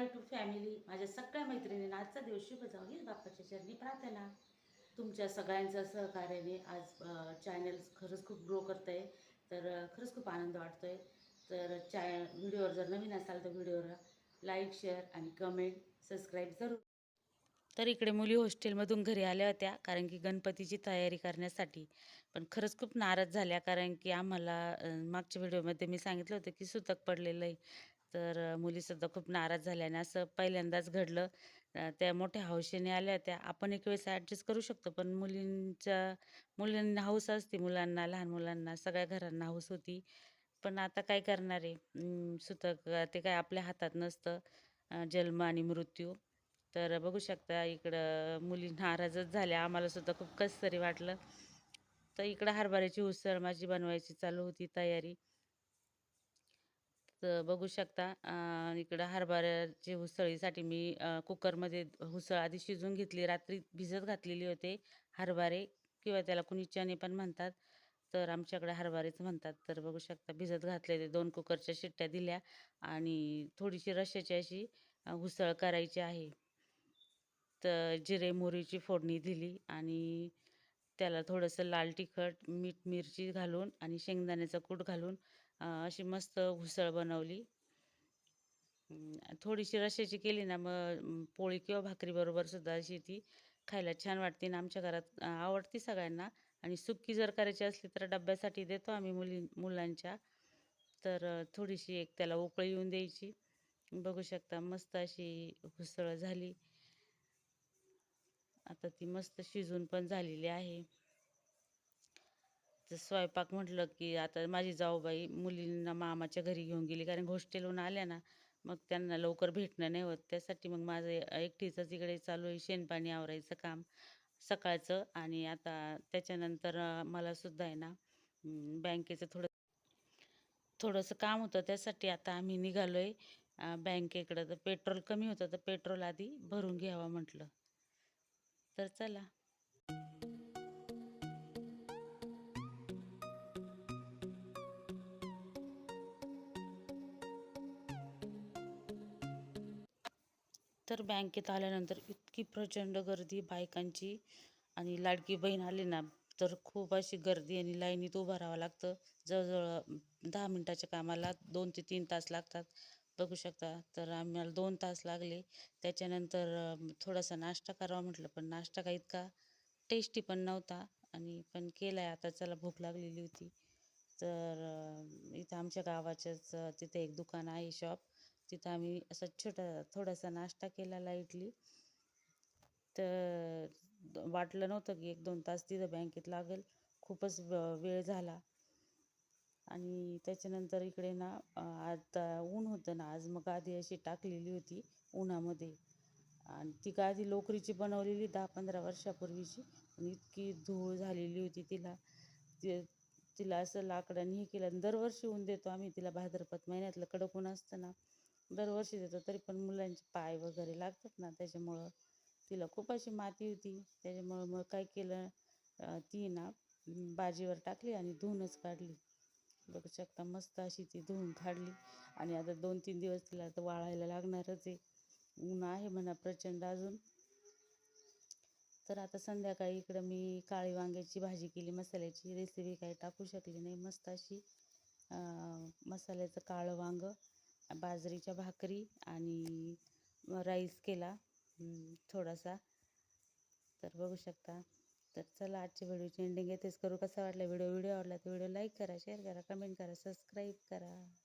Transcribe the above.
YouTube family माझ्या सगळ्या मैत्रिणींना आजचा दिवस शुभ जाऊ ही बाप्पाच्या चरणी प्रार्थना. तुमच्या सगळ्यांचं सहकार्याने आज चॅनल खरंच खूप ग्रो करत आहे तर खरंच खूप आनंद वाटतो आहे तर चॅ व्हिडिओवर जर नवीन असाल तर व्हिडिओला लाईक शेअर आणि कमेंट सबस्क्राईब जरूर. तर इकडे मुली हॉस्टेलमधून घरी आल्या होत्या कारण की गणपतीची तयारी करण्यासाठी. पण खरंच खूप नाराज झाल्या कारण की आम्हाला मागच्या व्हिडिओमध्ये मी सांगितलं होतं की सुतक पडलेलं आहे. तर मुलीसुद्धा खूप नाराज झाल्या आणि असं पहिल्यांदाच घडलं. त्या मोठ्या हौशेने आल्या होत्या. आपण एक वेळेस ॲडजस्ट करू शकतो पण मुलींच्या मुलींना हौस असते मुलांना लहान मुलांना सगळ्या घरांना हौस होती. पण आता काय करणार आहे? सुतक ते काय आपल्या हातात नसतं. जन्म आणि मृत्यू. तर बघू शकता इकडं मुली नाराजच झाल्या. आम्हालासुद्धा खूप कसं तरी वाटलं. तर इकडं हरभऱ्याची उसळ माझी बनवायची चालू होती तयारी. तर बघू शकता. इकडं हरभऱ्याची उसळीसाठी मी कुकरमध्ये उसळ आधी शिजवून घेतली. रात्री भिजत घातलेली होते हरभरे किंवा त्याला कुणी चणे पण म्हणतात. तर आमच्याकडे हरभरेच म्हणतात. तर बघू शकता भिजत घातलेले दोन कुकरच्या शिट्ट्या दिल्या आणि थोडीशी रश्याची अशी उसळ करायची आहे. तर जिरे मोहरीची फोडणी दिली आणि त्याला थोडंसं लाल तिखट मीठ मिरची घालून आणि शेंगदाण्याचा कूट घालून अशी मस्त घुसळ बनवली. थोडीशी रश्श्याची केली ना मग पोळी किंवा भाकरीबरोबर सुद्धा अशी ती खायला छान वाटते ना आमच्या घरात आवडती सगळ्यांना. आणि सुक्की जर करायची असली तर डब्यासाठी देतो आम्ही मुली मुलांच्या. तर थोडीशी एक त्याला उकळी येऊन द्यायची. बघू शकता मस्त अशी घुसळ झाली. आता ती मस्त शिजून पण झालेली आहे. तर स्वयंपाक म्हटलं की आता माझी जाऊबाई मुलींना मामाच्या घरी घेऊन गेली कारण हॉस्टेलहून आल्या ना मग त्यांना लवकर भेटणं नाही होत. त्यासाठी मग माझं एकटीचं इकडे चालू आहे शेणपाणी आवरायचं काम सकाळचं आणि आता त्याच्यानंतर मला सुद्धा आहे ना बँकेचं थोडं थोडंसं काम होतं. त्यासाठी आता आम्ही निघालो आहे बँकेकडं. तर पेट्रोल कमी होतं तर पेट्रोल आधी भरून घ्यावं म्हटलं. तर चला. तर बँकेत आल्यानंतर इतकी प्रचंड गर्दी बायकांची आणि लाडकी बहीण आली ना तर खूप अशी गर्दी आणि लाईनीत उभं राहावं लागतं. जवळजवळ दहा मिनटाच्या कामाला दोन ते तीन तास लागतात. बघू शकता तर आम्हाला दोन तास लागले. त्याच्यानंतर थोडासा नाश्ता करावा म्हटलं पण नाश्ता काही इतका टेस्टी पण नव्हता आणि पण केला आहे आता चला भूक लागलेली होती. तर इथं आमच्या गावाच्याच तिथे एक दुकान आहे शॉप तिथं आम्ही असा छोटा थोडासा नाश्ता केला लाईटली तर वाटलं नव्हतं की एक दोन तास तिथं बँकेत लागेल. खूपच वेळ झाला. आणि त्याच्यानंतर इकडे ना आता ऊन होतं ना आज मग गादी अशी टाकलेली होती उन्हामध्ये. आणि ती गादी लोकरीची बनवलेली दहा पंधरा वर्षापूर्वीची. आणि इतकी धूळ झालेली होती तिला. तिला असं लाकडाने हे केलं. आणि दरवर्षी ऊन देतो आम्ही तिला. भाद्रपद महिन्यातलं कडक ऊन असतं ना दरवर्षी देतो तरी पण मुलांचे पाय वगैरे लागतात ना त्याच्यामुळं तिला खूप अशी माती होती. त्याच्यामुळं मग काय केलं ती ना बाजीवर टाकली आणि धुवूनच काढली. बघू शकता मस्त अशी ती धुवून काढली. आणि आता दोन तीन दिवस तिला आता वाळायला लागणारच आहे. ऊन आहे म्हणा प्रचंड अजून. तर आता संध्याकाळी इकडं मी काळी वांग्याची भाजी केली मसाल्याची रेसिपी काही टाकू शकली नाही. मस्त अशी मसाल्याचं काळं वांगं बाजरीच्या भाकरी आणि राईस केला. थोडासा. तर बघू शकता. तर चला आजच्या व्हिडिओची एंडिंग येतेच करू. कसा वाटला व्हिडिओ? व्हिडिओ आवडला तर व्हिडिओ लाईक करा शेअर करा कमेंट करा सबस्क्राईब करा.